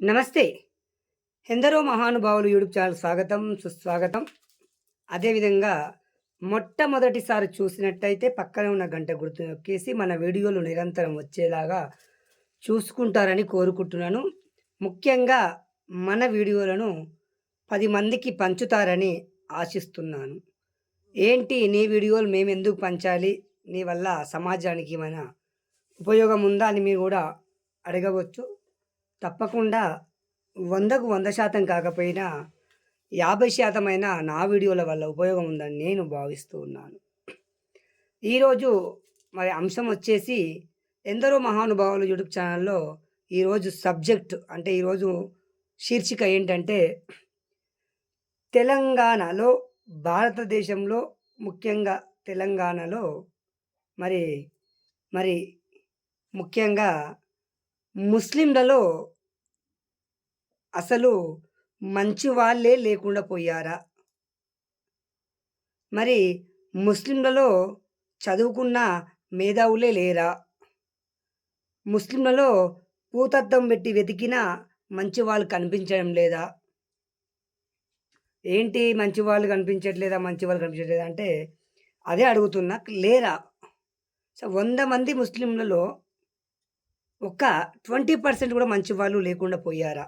నమస్తే. ఎందరో మహానుభావులు యూట్యూబ్ ఛానల్ స్వాగతం సుస్వాగతం. అదేవిధంగా మొట్టమొదటిసారి చూసినట్టయితే పక్కనే ఉన్న గంట గుర్తు నొక్కేసి మన వీడియోలు నిరంతరం వచ్చేలాగా చూసుకుంటారని కోరుకుంటున్నాను. ముఖ్యంగా మన వీడియోలను పది మందికి పంచుతారని ఆశిస్తున్నాను. ఏంటి నీ వీడియోలు మేము ఎందుకు పంచాలి? నీ వల్ల సమాజానికి ఏమైనా ఉపయోగం ఉందా అని మీరు కూడా అడగవచ్చు. తప్పకుండా వందకు వంద శాతం కాకపోయినా యాభై శాతమైన నా వీడియోల వల్ల ఉపయోగం ఉందని నేను భావిస్తూ ఉన్నాను. ఈరోజు మరి అంశం వచ్చేసి ఎందరో మహానుభావులు యూట్యూబ్ ఛానల్లో ఈరోజు సబ్జెక్ట్ అంటే ఈరోజు శీర్షిక ఏంటంటే తెలంగాణలో భారతదేశంలో ముఖ్యంగా తెలంగాణలో మరి మరి ముఖ్యంగా ముస్లింలలో అసలు మంచి వాళ్ళే లేకుండా పోయారా? మరి ముస్లింలలో చదువుకున్న మేధావులే లేరా? ముస్లింలలో పూతత్వం పెట్టి వెతికిన మంచి వాళ్ళు కనిపించడం లేదా? ఏంటి మంచి వాళ్ళు కనిపించట్లేదా మంచి వాళ్ళు కనిపించట్లేదా అంటే అదే అడుగుతున్నా లేరా? సో వంద మంది ముస్లింలలో ఒక ట్వంటీ పర్సెంట్ కూడా మంచి వాళ్ళు లేకుండా పోయారా?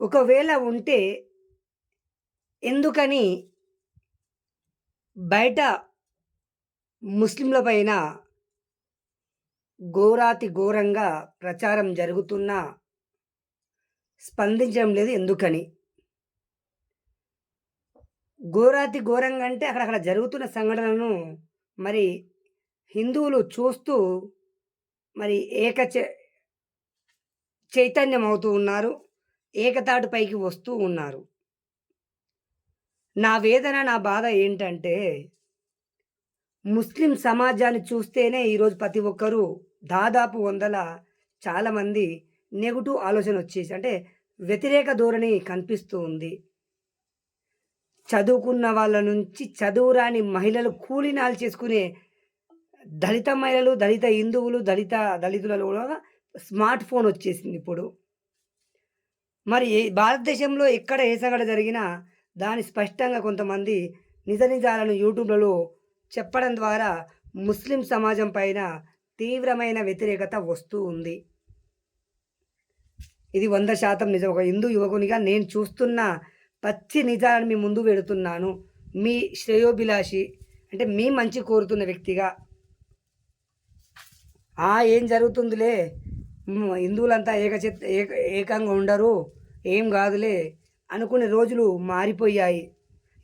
ఒకవేళ ఉంటే ఎందుకని బయట ముస్లింల పైన ఘోరాతి ఘోరంగా ప్రచారం జరుగుతున్నా స్పందించడం లేదు ఎందుకని? ఘోరాతి ఘోరంగా అంటే అక్కడ అక్కడ జరుగుతున్న సంఘటనను మరి హిందువులు చూస్తూ మరి ఏక చైతన్యం అవుతూ ఉన్నారు. ఏకతాటి పైకి వస్తూ ఉన్నారు. నా వేదన నా బాధ ఏంటంటే ముస్లిం సమాజాన్ని చూస్తేనే ఈరోజు ప్రతి ఒక్కరూ దాదాపు వందల చాలామంది నెగటివ్ ఆలోచన వచ్చేసి అంటే వ్యతిరేక ధోరణి కనిపిస్తూ ఉంది. చదువుకున్న వాళ్ళ నుంచి చదువురాని మహిళలు కూలినాలు చేసుకునే దళిత మహిళలు దళిత హిందువులు దళిత దళితులలో కూడా స్మార్ట్ ఫోన్ వచ్చేసింది ఇప్పుడు. మరి భారతదేశంలో ఎక్కడ ఏ సంఘటన జరిగినా దాని స్పష్టంగా కొంతమంది నిజ నిజాలను యూట్యూబ్లలో చెప్పడం ద్వారా ముస్లిం సమాజం పైన తీవ్రమైన వ్యతిరేకత వస్తూ ఉంది. ఇది వంద శాతం నిజం. ఒక హిందూ యువకునిగా నేను చూస్తున్న పచ్చి నిజాలను మీ ముందు పెడుతున్నాను. మీ శ్రేయోభిలాషి అంటే మీ మంచి కోరుతున్న వ్యక్తిగా ఏం జరుగుతుందిలే? హిందువులంతా ఏకచిత్ ఏక ఏకంగా ఉండరు. ఏం కాదులే. అనుకునే రోజులు మారిపోయాయి.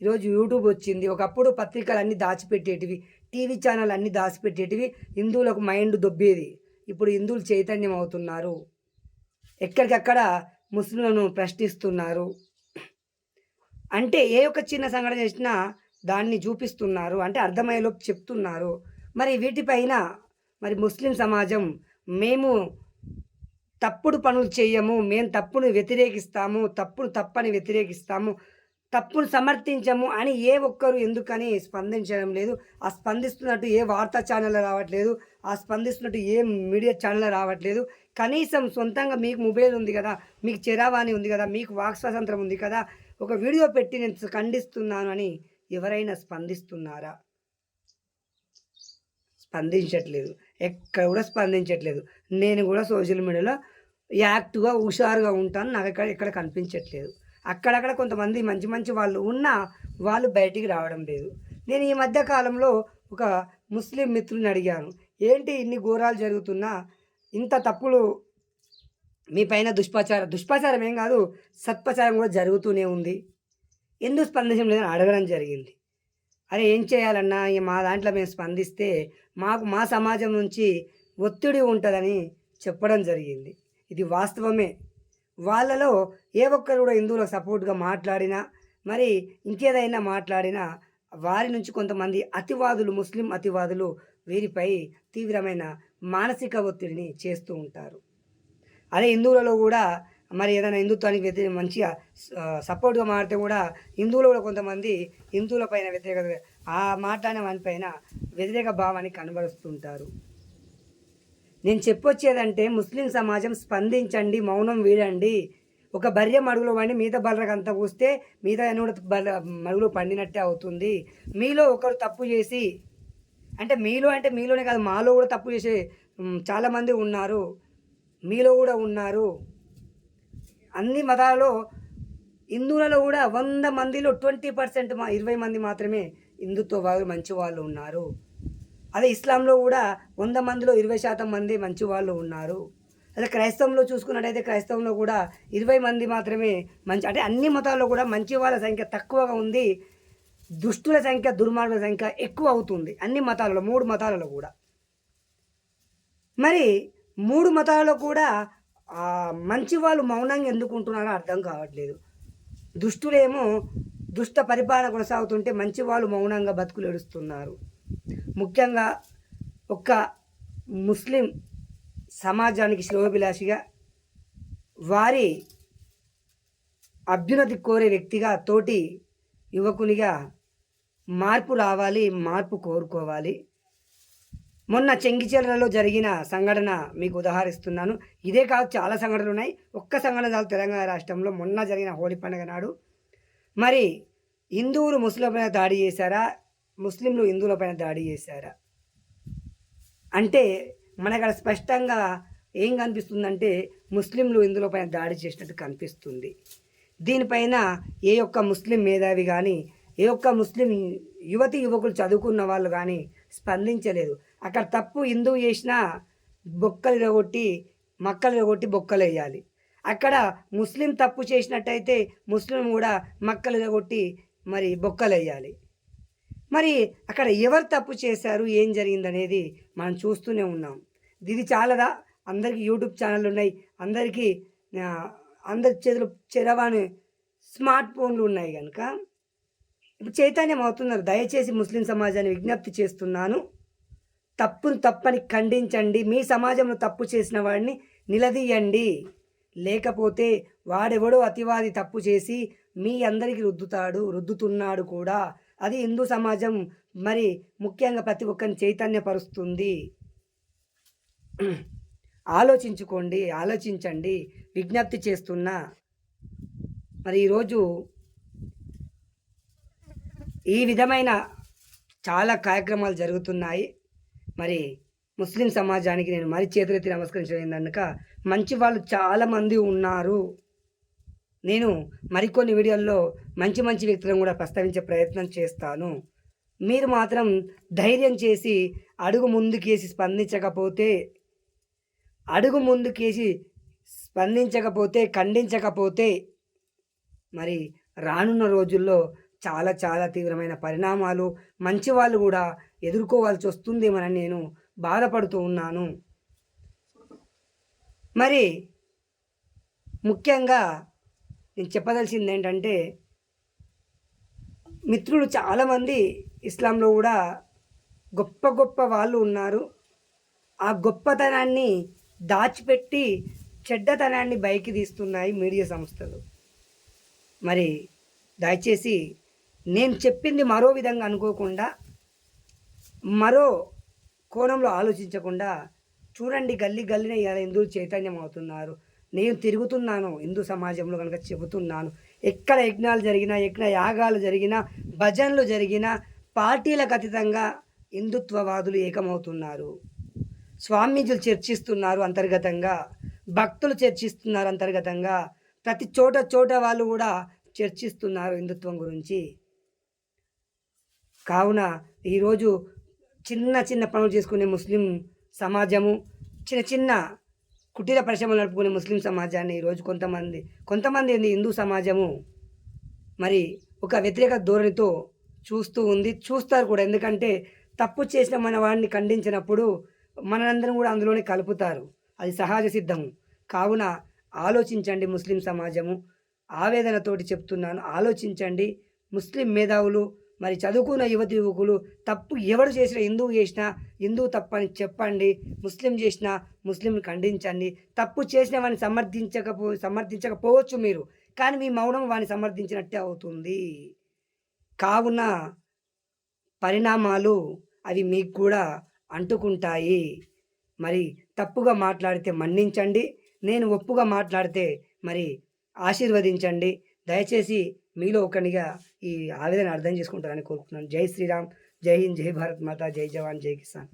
ఈరోజు యూట్యూబ్ వచ్చింది. ఒకప్పుడు పత్రికలు అన్నీ దాచిపెట్టేటివి టీవీ ఛానల్ అన్నీ దాచిపెట్టేటివి హిందువులకు మైండ్ దొబ్బేది. ఇప్పుడు హిందువులు చైతన్యం అవుతున్నారు. ఎక్కడికక్కడ ముస్లింలను ప్రశ్నిస్తున్నారు. అంటే ఏ ఒక్క చిన్న సంఘటన చేసినా దాన్ని చూపిస్తున్నారు. అంటే అర్థమయ్యేలోపు చెప్తున్నారు. మరి వీటిపైన మరి ముస్లిం సమాజం మేము తప్పుడు పనులు చేయము మేము తప్పును వ్యతిరేకిస్తాము తప్పును తప్పని వ్యతిరేకిస్తాము తప్పును సమర్థించము అని ఏ ఒక్కరు ఎందుకని స్పందించడం లేదు. ఆ స్పందిస్తున్నట్టు ఏ వార్తా ఛానల్ రావట్లేదు ఆ స్పందిస్తున్నట్టు ఏ మీడియా ఛానల్ రావట్లేదు. కనీసం సొంతంగా మీకు మొబైల్ ఉంది కదా మీకు చిరావాణి ఉంది కదా మీకు వాక్ స్వాతంత్రం ఉంది కదా ఒక వీడియో పెట్టి నేను ఖండిస్తున్నాను అని ఎవరైనా స్పందిస్తున్నారా? స్పందించట్లేదు. ఎక్కడ కూడా స్పందించట్లేదు. నేను కూడా సోషల్ మీడియాలో యాక్టివ్గా హుషారుగా ఉంటాను. నాకు ఎక్కడ ఎక్కడ కనిపించట్లేదు. అక్కడక్కడ కొంతమంది మంచి మంచి వాళ్ళు ఉన్నా వాళ్ళు బయటికి రావడం లేదు. నేను ఈ మధ్య కాలంలో ఒక ముస్లిం మిత్రుని అడిగాను. ఏంటి ఇన్ని ఘోరాలు జరుగుతున్నా? ఇంత తప్పులు మీ పైన దుష్ప్రచారం దుష్ప్రచారం ఏం కాదు సత్ప్రచారం కూడా జరుగుతూనే ఉంది. ఎందుకు స్పందించడం లేదని అడగడం జరిగింది. అరే ఏం చేయాలన్నా మా దాంట్లో మేము స్పందిస్తే మాకు మా సమాజం నుంచి ఒత్తిడి ఉంటుందని చెప్పడం జరిగింది. ఇది వాస్తవమే. వాళ్ళలో ఏ ఒక్కరు కూడా హిందువులకు సపోర్ట్గా మాట్లాడినా మరి ఇంకేదైనా మాట్లాడినా వారి నుంచి కొంతమంది అతివాదులు ముస్లిం అతివాదులు వీరిపై తీవ్రమైన మానసిక ఒత్తిడిని చేస్తూ ఉంటారు. అదే హిందువులలో కూడా మరి ఏదైనా హిందుత్వానికి వ్యతిరేక మంచిగా సపోర్ట్గా మారితే కూడా హిందువులు కూడా కొంతమంది హిందువుల పైన వ్యతిరేక ఆ మాట్లాడిన వానిపైన వ్యతిరేక భావాన్ని కనబరుస్తుంటారు. నేను చెప్పొచ్చేదంటే ముస్లిం సమాజం స్పందించండి మౌనం వీడండి. ఒక బర్రె మడుగులో పండి మిగతా బర్రెకు అంతా పూస్తే మిగతా కూడా బర్రె మడుగులో పండినట్టే అవుతుంది. మీలో ఒకరు తప్పు చేసి అంటే మీలో అంటే మీలోనే కాదు మాలో కూడా తప్పు చేసే చాలామంది ఉన్నారు. మీలో కూడా ఉన్నారు. అన్ని మతాలలో హిందువులలో కూడా వంద మందిలో ట్వంటీ పర్సెంట్ మా ఇరవై మంది మాత్రమే హిందుత్వ మంచి వాళ్ళు ఉన్నారు. అదే ఇస్లాంలో కూడా వంద మందిలో ఇరవై శాతం మంది మంచి వాళ్ళు ఉన్నారు. అదే క్రైస్తవంలో చూసుకున్నట్టయితే క్రైస్తవంలో కూడా ఇరవై మంది మాత్రమే మంచి అంటే అన్ని మతాల్లో కూడా మంచి వాళ్ళ సంఖ్య తక్కువగా ఉంది. దుష్టుల సంఖ్య దుర్మార్గుల సంఖ్య ఎక్కువ అవుతుంది అన్ని మతాలలో మూడు మతాలలో కూడా. మరి మూడు మతాలలో కూడా మంచి వాళ్ళు మౌనంగా ఎందుకు ఉంటున్నారో అర్థం కావట్లేదు. దుష్టులేమో దుష్ట పరిపాలన కొనసాగుతుంటే మంచి వాళ్ళు మౌనంగా బతుకులు ఏడుస్తున్నారు. ముఖ్యంగా ఒక్క ముస్లిం సమాజానికి శిరోభిలాషిగా వారి అభ్యున్నతి కోరే వ్యక్తిగా తోటి యువకునిగా మార్పు రావాలి మార్పు కోరుకోవాలి. మొన్న చెంగిచెర్లలో జరిగిన సంఘటన మీకు ఉదాహరిస్తున్నాను. ఇదే కాదు చాలా సంఘటనలు ఉన్నాయి. ఒక్క సంఘటన చాలు తెలంగాణ రాష్ట్రంలో మొన్న జరిగిన హోలీ పండుగ నాడు. మరి హిందువులు ముస్లింలపైన దాడి చేశారా? ముస్లింలు హిందువులపైన దాడి చేశారా? అంటే మనకు అక్కడ స్పష్టంగా ఏం కనిపిస్తుందంటే ముస్లింలు హిందువులపైన దాడి చేసినట్టు కనిపిస్తుంది. దీనిపైన ఏ ఒక్క ముస్లిం మేధావి కానీ ఏ ఒక్క ముస్లిం యువతి యువకులు చదువుకున్న వాళ్ళు కానీ స్పందించలేదు. అక్కడ తప్పు హిందువు చేసినా బొక్కలు కొట్టి మక్కలు కొట్టి బొక్కలు వేయాలి. అక్కడ ముస్లిం తప్పు చేసినట్టయితే ముస్లిం కూడా మక్కలు కొట్టి మరి బొక్కలు వేయాలి. మరి అక్కడ ఎవరు తప్పు చేశారు ఏం జరిగింది అనేది మనం చూస్తూనే ఉన్నాం. ఇది చాలదా? అందరికీ యూట్యూబ్ ఛానళ్ళు ఉన్నాయి. అందరికీ అందరి చేతులు చెరవాని స్మార్ట్ ఫోన్లు ఉన్నాయి కనుక ఇప్పుడు చైతన్యం అవుతున్నారు. దయచేసి ముస్లిం సమాజాన్ని విజ్ఞప్తి చేస్తున్నాను. తప్పును తప్పని ఖండించండి. మీ సమాజంలో తప్పు చేసిన వాడిని నిలదీయండి. లేకపోతే వాడెవడో అతివాది తప్పు చేసి మీ అందరికీ రుద్దుతాడు రుద్దుతున్నాడు కూడా. అది హిందూ సమాజం మరి ముఖ్యంగా ప్రతి ఒక్కరిని చైతన్యపరుస్తుంది. ఆలోచించుకోండి ఆలోచించండి. విజ్ఞప్తి చేస్తున్నా. మరి ఈరోజు ఈ విధమైన చాలా కార్యక్రమాలు జరుగుతున్నాయి. మరి ముస్లిం సమాజానికి నేను మరి చేతులెత్తి నమస్కరించడం కనుక మంచి వాళ్ళు చాలామంది ఉన్నారు. నేను మరికొన్ని వీడియోల్లో మంచి మంచి వ్యక్తులను కూడా ప్రస్తావించే ప్రయత్నం చేస్తాను. మీరు మాత్రం ధైర్యం చేసి అడుగు ముందుకేసి స్పందించకపోతే అడుగు ముందుకేసి స్పందించకపోతే ఖండించకపోతే మరి రానున్న రోజుల్లో చాలా చాలా తీవ్రమైన పరిణామాలు మంచి వాళ్ళు కూడా ఎదుర్కోవాల్సి వస్తుందేమని నేను బాధపడుతూ ఉన్నాను. మరి ముఖ్యంగా నేను చెప్పదలసింది ఏంటంటే మిత్రులు చాలామంది ఇస్లాంలో కూడా గొప్ప గొప్ప వాళ్ళు ఉన్నారు. ఆ గొప్పతనాన్ని దాచిపెట్టి చెడ్డతనాన్ని బయకి తీస్తున్నాయి మీడియా సంస్థలు. మరి దయచేసి నేను చెప్పింది మరో విధంగా అనుకోకుండా మరో కోణంలో ఆలోచించకుండా చూడండి గల్లీ గల్లీన ఇలా హిందువులు చైతన్యం అవుతున్నారు నేను తిరుగుతున్నాను హిందూ సమాజంలో కనుక చెబుతున్నాను. ఎక్కడ యజ్ఞాలు జరిగినా ఎక్కడ యాగాలు జరిగినా భజనలు జరిగినా పార్టీలకు అతీతంగా హిందుత్వవాదులు ఏకమవుతున్నారు. స్వామీజీలు చర్చిస్తున్నారు అంతర్గతంగా భక్తులు చర్చిస్తున్నారు అంతర్గతంగా ప్రతి చోట చోట వాళ్ళు కూడా చర్చిస్తున్నారు హిందుత్వం గురించి. కావున ఈరోజు చిన్న చిన్న పనులు చేసుకునే ముస్లిం సమాజము చిన్న చిన్న కుటీర పరిశ్రమలు నడుపుకునే ముస్లిం సమాజాన్ని ఈరోజు కొంతమంది కొంతమంది ఏంది హిందూ సమాజము? మరి ఒక వ్యతిరేక ధోరణితో చూస్తూ ఉంది చూస్తారు కూడా. ఎందుకంటే తప్పు చేసిన మన వాడిని ఖండించినప్పుడు మనందరం కూడా అందులోనే కలుపుతారు. అది సహజ సిద్ధము కావున ఆలోచించండి ముస్లిం సమాజము. ఆవేదనతోటి చెప్తున్నాను ఆలోచించండి. ముస్లిం మేధావులు మరి చదువుకున్న యువతి యువకులు తప్పు ఎవరు చేసినా హిందువు చేసినా హిందువు తప్పని చెప్పండి ముస్లిం చేసినా ముస్లిం ఖండించండి. తప్పు చేసిన వాడిని సమర్థించకపో సమర్థించకపోవచ్చు మీరు కానీ మీ మౌనం వాడిని సమర్థించినట్టే అవుతుంది. కావున పరిణామాలు అవి మీకు కూడా అంటుకుంటాయి. మరి తప్పుగా మాట్లాడితే మన్నించండి నేను ఒప్పుగా మాట్లాడితే మరి ఆశీర్వదించండి. దయచేసి మీలో ఒకనిగా ఈ ఆవేదన అర్థం చేసుకుంటారని కోరుకుంటున్నాను. జై శ్రీరామ్ జై హింద్ జై భారత్ మాత జై జవాన్ జై కిసాన్.